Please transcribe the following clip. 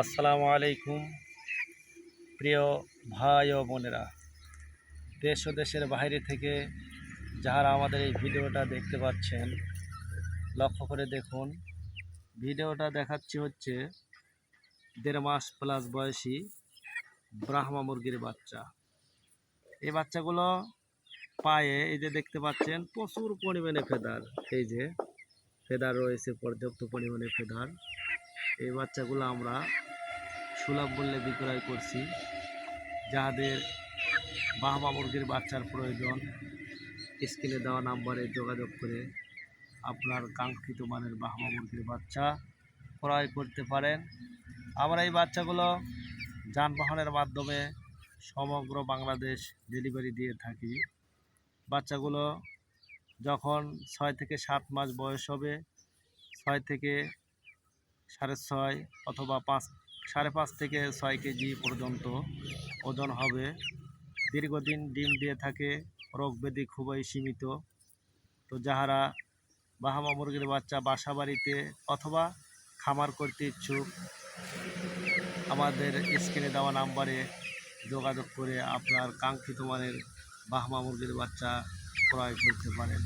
আসসালামু আলাইকুম, প্রিয় ভাই ও বোনেরা। দেশ ও দেশের বাইরে থেকে যারা আমাদের এই ভিডিওটা দেখতে পাচ্ছেন, লক্ষ্য করে দেখুন, ভিডিওটা দেখাচ্ছি হচ্ছে দেড় মাস প্লাস বয়সী ব্রাহ্মা মুরগির বাচ্চা। এই বাচ্চাগুলো পায়ে এই যে দেখতে পাচ্ছেন প্রচুর পরিমাণে ফেদার, এই যে ফেদার রয়েছে পর্যাপ্ত পরিমাণে ফেদার। এই বাচ্চাগুলো আমরা সুলভ মূল্যে বিক্রয় করছি, যাদের বাহমা মুরগির বাচ্চার প্রয়োজন। স্ক্রিনে দেওয়া নাম্বারে যোগাযোগ করে আপনার কাঙ্ক্ষিত মানের বাহমা মুরগির বাচ্চা ক্রয় করতে পারেন। আমরা এই বাচ্চাগুলো যানবাহনের মাধ্যমে সমগ্র বাংলাদেশ ডেলিভারি দিয়ে থাকি। বাচ্চাগুলো যখন ছয় থেকে সাত মাস বয়স হবে, ছয় থেকে সাড়ে ছয় অথবা পাঁচ, সাড়ে পাঁচ থেকে ছয় কেজি পর্যন্ত ওজন হবে। দীর্ঘদিন ডিম দিয়ে থাকে, রোগ ব্যাধি খুবই সীমিত। তো যাহারা বাহামা মুরগির বাচ্চা বাসা বাড়িতে অথবা খামার করতে ইচ্ছুক, আমাদের স্ক্রিনে দেওয়া নাম্বারে যোগাযোগ করে আপনার কাঙ্ক্ষিত মানের বাহামা মুরগির বাচ্চা ক্রয় করতে পারেন।